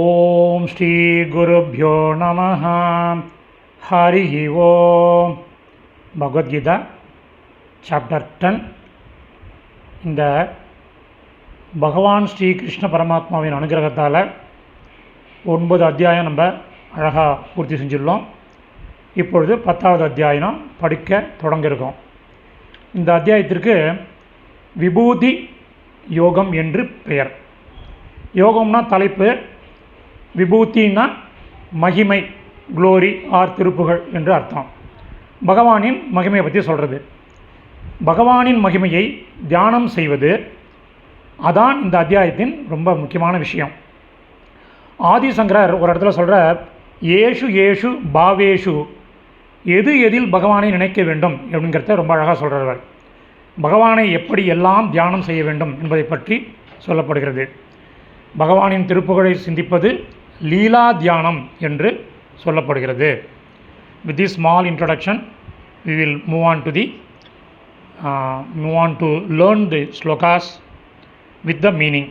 ஓம் ஸ்ரீ குருப்யோ நம ஹரி ஓம் பகவத்கீதா சாப்டர் டென் இந்த பகவான் ஸ்ரீ கிருஷ்ண பரமாத்மாவின் அனுகிரகத்தால் ஒன்பது அத்தியாயம் நம்ம அழகாக பூர்த்தி செஞ்சுள்ளோம் இப்பொழுது பத்தாவது அத்தியாயம் படிக்க தொடங்கியிருக்கோம். இந்த அத்தியாயத்திற்கு விபூதி யோகம் என்று பெயர். யோகம்னா தலைப்பு விபூத்தின்னா மகிமை குளோரி ஆர் திருப்புகழ் என்று அர்த்தம். பகவானின் மகிமையை பற்றி சொல்கிறது பகவானின் மகிமையை தியானம் செய்வது அதான் இந்த அத்தியாயத்தின் ரொம்ப முக்கியமான விஷயம். ஆதிசங்கரர் ஒரு இடத்துல சொல்கிறார் ஏஷு ஏஷு பாவேஷு. எது எதில் பகவானை நினைக்க வேண்டும்? அப்படிங்கிறத ரொம்ப அழகாக சொல்கிறவர் பகவானை எப்படி எல்லாம் தியானம் செய்ய வேண்டும் என்பதை பற்றி சொல்லப்படுகிறது. பகவானின் திருப்புகழை சிந்திப்பது லீலா தியானம் என்று சொல்லப்படுகிறது. With the small introduction we will move on to the move on to learn the slokas with the meaning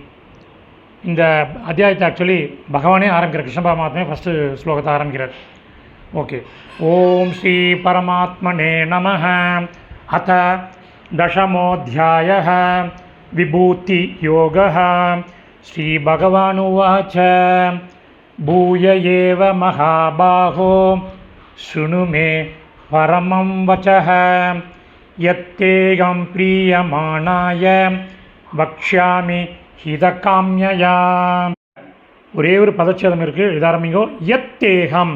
இந்த அத்தியாயத்தை ஆக்சுவலி பகவானே ஆரம்பிக்கிறார். கிருஷ்ண பரமாத்மே ஃபஸ்ட்டு ஸ்லோகத்தை ஆரம்பிக்கிறார். ஓகே ஓம் ஸ்ரீ பரமாத்மனே நம அத்த தசமோத்தியாய விபூத்தி யோக ஸ்ரீ பகவானுவாச்ச भूय एव महाबाहो शृणु मे परमं वचः यत्तेगं प्रीयमाणाय வக்ஷாமி ஹிதகாமியா ஒரே ஒரு பதச்சேதம் இருக்குது இதாரம்பிங்கோ யத் தேகம்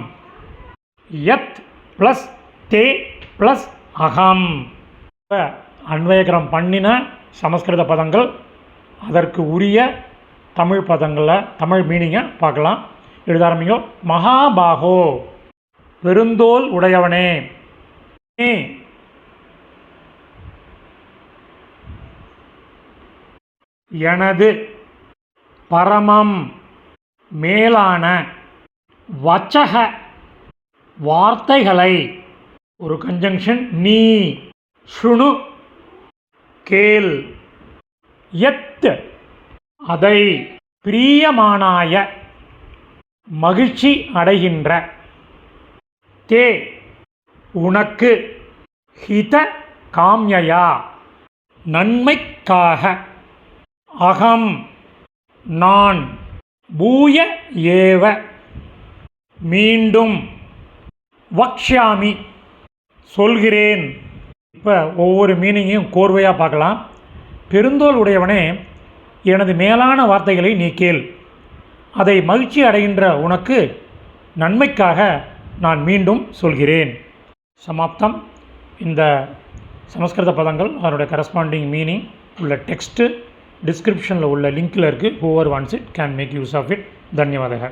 யத் ப்ளஸ் தே ப்ளஸ் அகம் அன்வயகரம் பண்ணின சமஸ்கிருத பதங்கள் அதற்கு உரிய தமிழ் பதங்களில் தமிழ் மீனிங்கை பார்க்கலாம் எழுத ஆரம்பிங்கோ மகாபாகோ பெருந்தோல் உடையவனே. எனது பரமம் மேலான வச்சக வார்த்தைகளை ஒரு கன்ஜங்ஷன் நீ சுணு கேள் எத் அதை பிரியமானாய மகிழ்ச்சி அடைகின்ற. தே உனக்கு ஹித காம்யயா. நன்மைக்காக. அகம். நான். பூய ஏவ. மீண்டும். வக்ஷாமி சொல்கிறேன். இப்போ ஒவ்வொரு மீனிங்கையும் கோர்வையாக பார்க்கலாம். பெருந்தோல் உடையவனே எனது மேலான வார்த்தைகளை நீ கேள். அதை மகிழ்ச்சி அடைகின்ற உனக்கு நன்மைக்காக நான் மீண்டும் சொல்கிறேன். சமாப்தம். இந்த சமஸ்கிருத பதங்கள் அதனுடைய கரஸ்பாண்டிங் மீனிங் உள்ள டெக்ஸ்ட்டு டிஸ்கிரிப்ஷனில் உள்ள லிங்க்கில் இருக்குது whoever wants it can make use of it தன்யவாதக